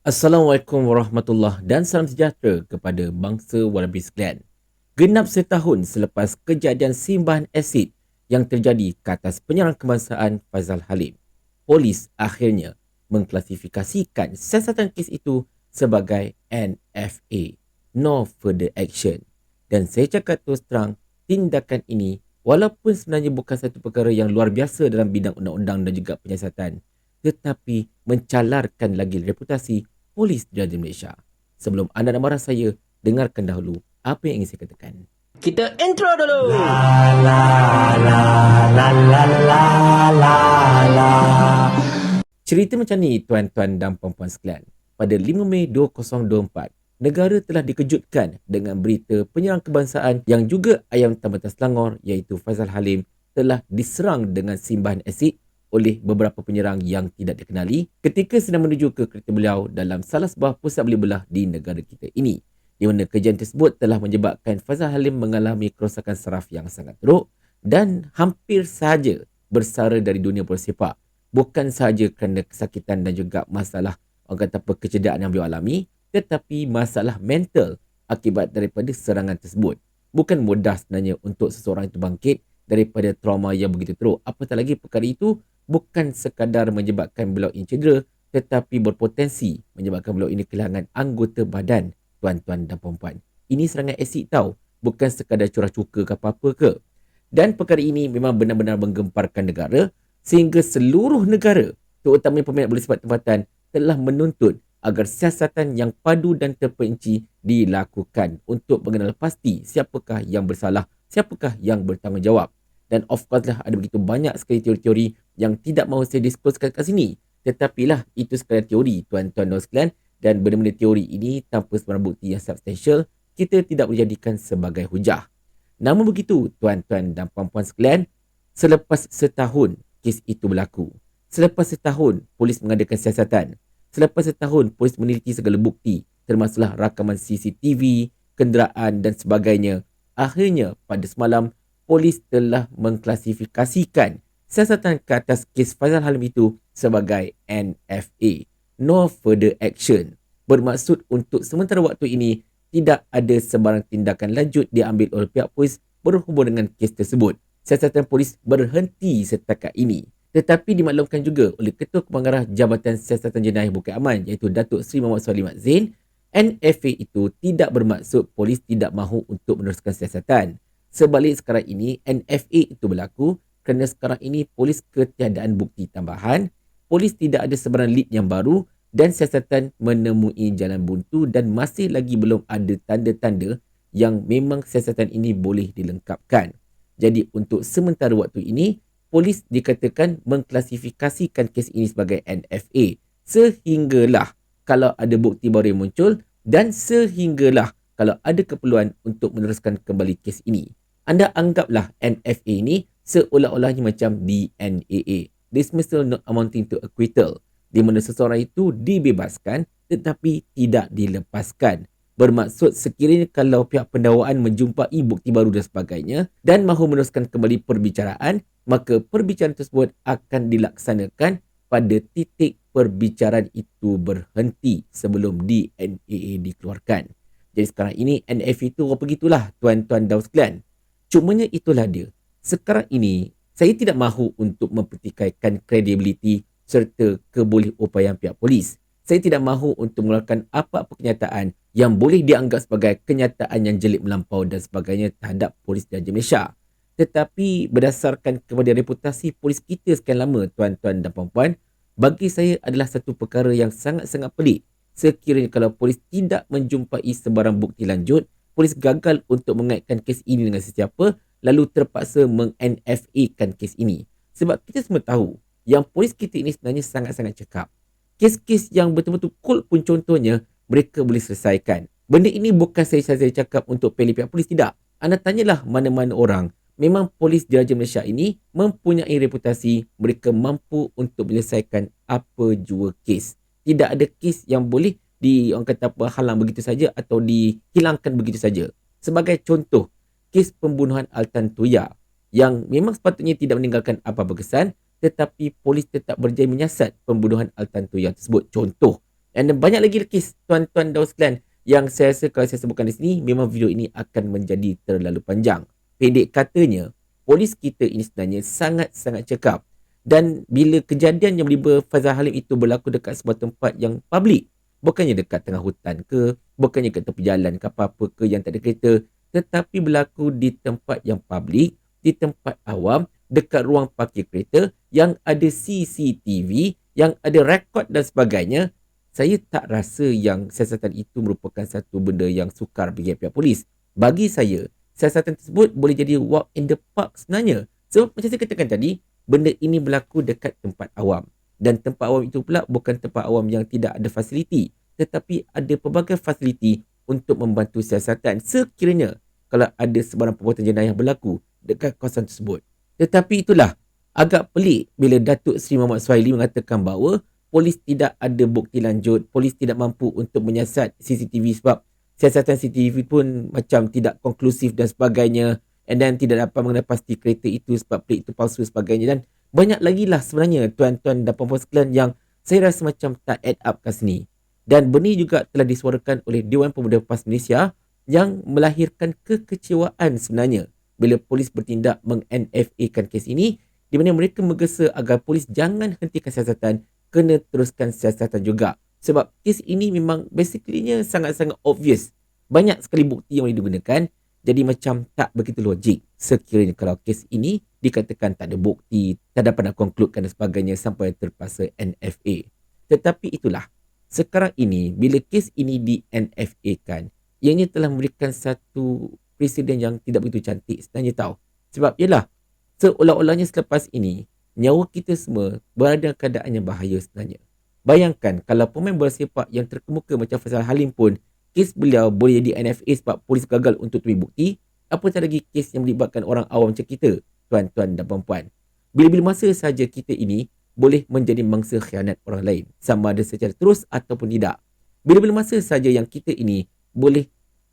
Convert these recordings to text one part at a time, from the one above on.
Assalamualaikum warahmatullahi dan salam sejahtera kepada bangsa Warabi sekalian. Genap setahun selepas kejadian simbahan asid yang terjadi ke atas penyerang kebangsaan Faizal Halim, polis akhirnya mengklasifikasikan siasatan kes itu sebagai NFA, No Further Action. Dan saya cakap terus terang, tindakan ini walaupun sebenarnya bukan satu perkara yang luar biasa dalam bidang undang-undang dan juga penyiasatan, tetapi mencalarkan lagi reputasi polis di Malaysia. Sebelum anda nak marah saya, dengarkan dahulu apa yang ingin saya katakan. Kita intro dulu. Cerita macam ni tuan-tuan dan puan-puan sekalian. Pada 5 Mei 2024, negara telah dikejutkan dengan berita penyerang kebangsaan yang juga ayam Tambatan Selangor iaitu Faizal Halim telah diserang dengan simbahan asid oleh beberapa penyerang yang tidak dikenali ketika sedang menuju ke kereta beliau dalam salah sebuah pusat beli belah di negara kita ini. Di mana kejadian tersebut telah menyebabkan Fazal Halim mengalami kerosakan saraf yang sangat teruk dan hampir sahaja bersara dari dunia bola sepak. Bukan sahaja kerana kesakitan dan juga masalah orang kata apa kecederaan yang beliau alami tetapi masalah mental akibat daripada serangan tersebut. Bukan mudah sebenarnya untuk seseorang itu bangkit daripada trauma yang begitu teruk. Apatah lagi perkara itu bukan sekadar menyebabkan beliau ini cedera tetapi berpotensi menyebabkan beliau ini kehilangan anggota badan tuan-tuan dan puan-puan. Ini serangan asid tau, bukan sekadar curah cuka ke apa-apa ke. Dan perkara ini memang benar-benar menggemparkan negara sehingga seluruh negara, terutamanya peminat bola sepak tempatan, telah menuntut agar siasatan yang padu dan terperinci dilakukan untuk mengenal pasti siapakah yang bersalah, siapakah yang bertanggungjawab. Dan of course lah ada begitu banyak sekali teori-teori yang tidak mahu saya disclose kat sini. Tetapi lah itu sekadar teori tuan-tuan dan sekalian. Dan benda-benda teori ini tanpa sebarang bukti yang substantial, kita tidak boleh jadikan sebagai hujah. Namun begitu tuan-tuan dan puan-puan sekalian, selepas setahun kes itu berlaku. Selepas setahun polis mengadakan siasatan. Selepas setahun polis meneliti segala bukti termasuklah rakaman CCTV, kenderaan dan sebagainya. Akhirnya pada semalam polis telah mengklasifikasikan siasatan ke atas kes Faizal Halim itu sebagai NFA, No Further Action. Bermaksud untuk sementara waktu ini tidak ada sebarang tindakan lanjut diambil oleh pihak polis berhubung dengan kes tersebut. Siasatan polis berhenti setakat ini. Tetapi dimaklumkan juga oleh Ketua Kepengarah Jabatan Siasatan Jenayah Bukit Aman iaitu Datuk Seri Muhammad Sulimat Zain, NFA itu tidak bermaksud polis tidak mahu untuk meneruskan siasatan. Sebalik sekarang ini, NFA itu berlaku kerana sekarang ini polis ketiadaan bukti tambahan, polis tidak ada sebarang lead yang baru dan siasatan menemui jalan buntu dan masih lagi belum ada tanda-tanda yang memang siasatan ini boleh dilengkapkan. Jadi untuk sementara waktu ini, polis dikatakan mengklasifikasikan kes ini sebagai NFA sehinggalah kalau ada bukti baru yang muncul dan sehinggalah kalau ada keperluan untuk meneruskan kembali kes ini anda anggaplah NFA ni seolah-olahnya macam DNAA. Dismissal not amounting to acquittal. Di mana seseorang itu dibebaskan tetapi tidak dilepaskan. Bermaksud sekiranya kalau pihak pendakwaan menjumpai bukti baru dan sebagainya dan mahu meneruskan kembali perbicaraan, maka perbicaraan tersebut akan dilaksanakan pada titik perbicaraan itu berhenti sebelum DNAA dikeluarkan. Jadi sekarang ini NFA itu apa begitulah tuan-tuan dan sekalian. Cumanya itulah dia. Sekarang ini, saya tidak mahu untuk mempertikaikan kredibiliti serta keboleh upayaan pihak polis. Saya tidak mahu untuk mengeluarkan apa-apa kenyataan yang boleh dianggap sebagai kenyataan yang jelik melampau dan sebagainya terhadap polis di Malaysia. Tetapi berdasarkan kepada reputasi polis kita sekian lama, tuan-tuan dan puan-puan, bagi saya adalah satu perkara yang sangat-sangat pelik sekiranya kalau polis tidak menjumpai sebarang bukti lanjut polis gagal untuk mengaitkan kes ini dengan sesiapa lalu terpaksa meng-NFA-kan kes ini. Sebab kita semua tahu yang polis kita ini sebenarnya sangat-sangat cekap. Kes-kes yang betul-betul cool pun contohnya mereka boleh selesaikan. Benda ini bukan saya saja cakap untuk pilih pihak polis tidak. Anda tanyalah mana-mana orang. Memang polis di Raja Malaysia ini mempunyai reputasi mereka mampu untuk menyelesaikan apa jua kes. Tidak ada kes yang boleh di orang kata apa halang begitu saja atau dihilangkan begitu saja. Sebagai contoh, kes pembunuhan Altan Tuya yang memang sepatutnya tidak meninggalkan apa-apa kesan tetapi polis tetap berjaya menyiasat pembunuhan Altan Tuya tersebut. Contoh, And banyak lagi kes tuan-tuan dan sekalian yang saya rasa kalau saya sebutkan di sini memang video ini akan menjadi terlalu panjang. Pendek katanya, polis kita ini sebenarnya sangat-sangat cekap. Dan bila kejadian yang melibatkan Fazal Halim itu berlaku dekat sebuah tempat yang publik, bukannya dekat tengah hutan ke, bukannya ke tepi jalan ke apa-apa ke yang tak ada kereta, tetapi berlaku di tempat yang publik, di tempat awam, dekat ruang parkir kereta yang ada CCTV, yang ada rekod dan sebagainya, saya tak rasa yang siasatan itu merupakan satu benda yang sukar bagi pihak polis. Bagi saya, siasatan tersebut boleh jadi walk in the park sebenarnya. Sebab macam saya katakan tadi, benda ini berlaku dekat tempat awam. Dan tempat awam itu pula bukan tempat awam yang tidak ada fasiliti. Tetapi ada pelbagai fasiliti untuk membantu siasatan sekiranya kalau ada sebarang perbuatan jenayah berlaku dekat kawasan tersebut. Tetapi itulah agak pelik bila Datuk Seri Muhammad Suhaili mengatakan bahawa polis tidak ada bukti lanjut, polis tidak mampu untuk menyiasat CCTV sebab siasatan CCTV pun macam tidak konklusif dan sebagainya and then tidak dapat mengenai pasti kereta itu sebab plate itu palsu sebagainya dan banyak lagi lah sebenarnya tuan-tuan dan puan-puan sekalian yang saya rasa macam tak add up kat sini. Dan benih juga telah disuarakan oleh Dewan Pemuda PAS Malaysia yang melahirkan kekecewaan sebenarnya bila polis bertindak meng-NFA-kan kes ini di mana mereka menggesa agar polis jangan hentikan siasatan kena teruskan siasatan juga. Sebab kes ini memang basically sangat-sangat obvious. Banyak sekali bukti yang boleh digunakan jadi macam tak begitu logik sekiranya kalau kes ini dikatakan tak ada bukti, tak dapat nak konkludkan dan sebagainya sampai terpaksa NFA. Tetapi itulah, sekarang ini bila kes ini di NFA kan, ianya telah memberikan satu presiden yang tidak begitu cantik sebenarnya tahu. Sebab ialah, seolah-olahnya selepas ini, nyawa kita semua berada keadaan yang bahaya sebenarnya. Bayangkan kalau pemain bola sepak yang terkemuka macam Faisal Halim pun kes beliau boleh jadi NFA sebab polis gagal untuk temui bukti, apatah lagi kes yang melibatkan orang awam macam kita, tuan-tuan dan puan-puan. Bila-bila masa saja kita ini boleh menjadi mangsa khianat orang lain, sama ada secara terus ataupun tidak. Bila-bila masa saja yang kita ini boleh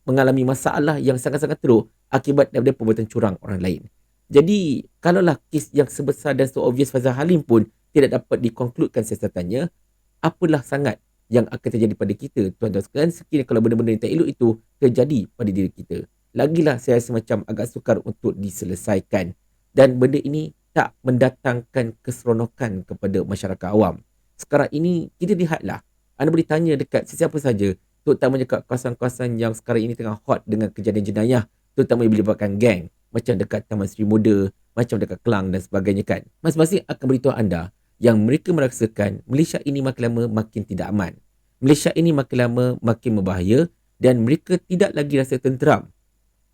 mengalami masalah yang sangat-sangat teruk akibat daripada perbuatan curang orang lain. Jadi, kalaulah kes yang sebesar dan so obvious Fazal Halim pun tidak dapat dikonkludkan siasatannya, apalah sangat yang akan terjadi pada kita tuan-tuan sekalian sekiranya kalau benda-benda yang tak elok itu terjadi pada diri kita lagilah saya rasa macam agak sukar untuk diselesaikan dan benda ini tak mendatangkan keseronokan kepada masyarakat awam. Sekarang ini kita lihatlah. Anda boleh tanya dekat sesiapa saja. Terutamanya dekat kawasan-kawasan yang sekarang ini tengah hot dengan kejadian jenayah. Terutama yang melibatkan geng macam dekat Taman Seri Muda macam dekat Kelang dan sebagainya kan. Masing-masing akan beritahu anda yang mereka merasakan Malaysia ini makin lama makin tidak aman. Malaysia ini makin lama makin berbahaya dan mereka tidak lagi rasa tenteram.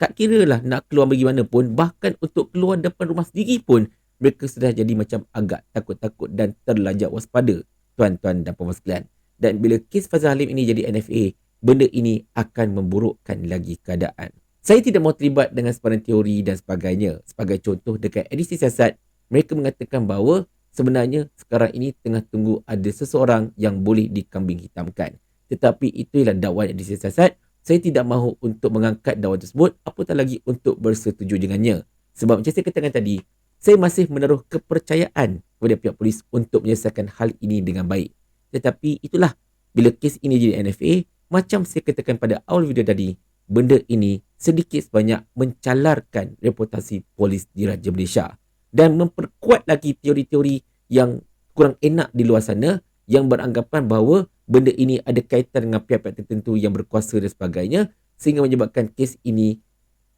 Tak kira lah nak keluar bagi mana pun, bahkan untuk keluar depan rumah sendiri pun, mereka sudah jadi macam agak takut-takut dan terlajak waspada, tuan-tuan dan puan sekalian. Dan bila kes Fazal Halim ini jadi NFA, benda ini akan memburukkan lagi keadaan. Saya tidak mahu terlibat dengan sebarang teori dan sebagainya. Sebagai contoh, dekat edisi siasat, mereka mengatakan bahawa sebenarnya sekarang ini tengah tunggu ada seseorang yang boleh dikambing hitamkan. Tetapi itu ialah dakwaan yang disiasat. Saya tidak mahu untuk mengangkat dakwaan tersebut apatah lagi untuk bersetuju dengannya. Sebab macam saya katakan tadi, saya masih menaruh kepercayaan kepada pihak polis untuk menyelesaikan hal ini dengan baik. Tetapi itulah, bila kes ini jadi NFA, macam saya katakan pada awal video tadi, benda ini sedikit sebanyak mencalarkan reputasi polis di Raja Malaysia dan memperkuat lagi teori-teori yang kurang enak di luar sana yang beranggapan bahawa benda ini ada kaitan dengan pihak-pihak tertentu yang berkuasa dan sebagainya sehingga menyebabkan kes ini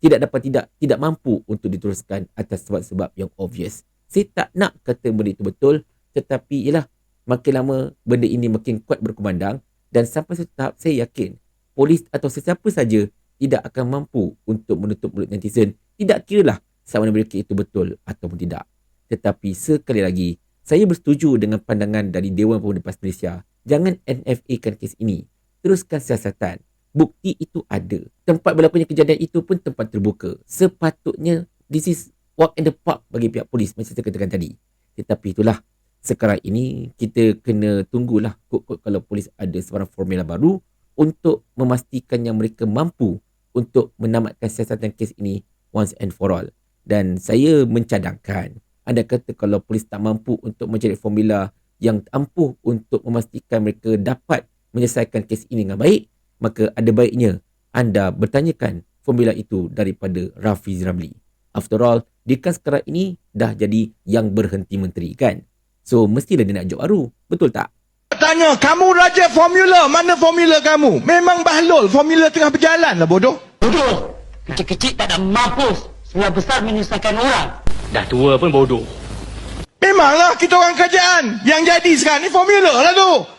tidak dapat tidak tidak mampu untuk diteruskan atas sebab-sebab yang obvious. Saya tak nak kata benda itu betul tetapi ialah makin lama benda ini makin kuat berkumandang dan sampai satu tahap saya yakin polis atau sesiapa saja tidak akan mampu untuk menutup mulut netizen. Tidak kiralah sama ada mereka itu betul ataupun tidak. Tetapi sekali lagi, saya bersetuju dengan pandangan dari Dewan Pemuda PAS Malaysia. Jangan NFA kan kes ini. Teruskan siasatan. Bukti itu ada. Tempat berlakunya kejadian itu pun tempat terbuka. Sepatutnya, this is walk in the park bagi pihak polis macam saya katakan tadi. Tetapi itulah, sekarang ini kita kena tunggulah kod-kod kalau polis ada sebarang formula baru untuk memastikan yang mereka mampu untuk menamatkan siasatan kes ini once and for all dan saya mencadangkan anda kata kalau polis tak mampu untuk mencari formula yang ampuh untuk memastikan mereka dapat menyelesaikan kes ini dengan baik, maka ada baiknya anda bertanyakan formula itu daripada Rafiz Ramli. After all, dia kan sekarang ini dah jadi yang berhenti menteri kan? So, mestilah dia nak job baru. Betul tak? Tanya, kamu raja formula, mana formula kamu? Memang bahlul, formula tengah berjalan lah bodoh. Bodoh. Kecil-kecil tak ada mampus. Sebelah besar menyusahkan orang. Dah tua pun bodoh. Memanglah kita orang kerajaan. Yang jadi sekarang ni formula lah tu.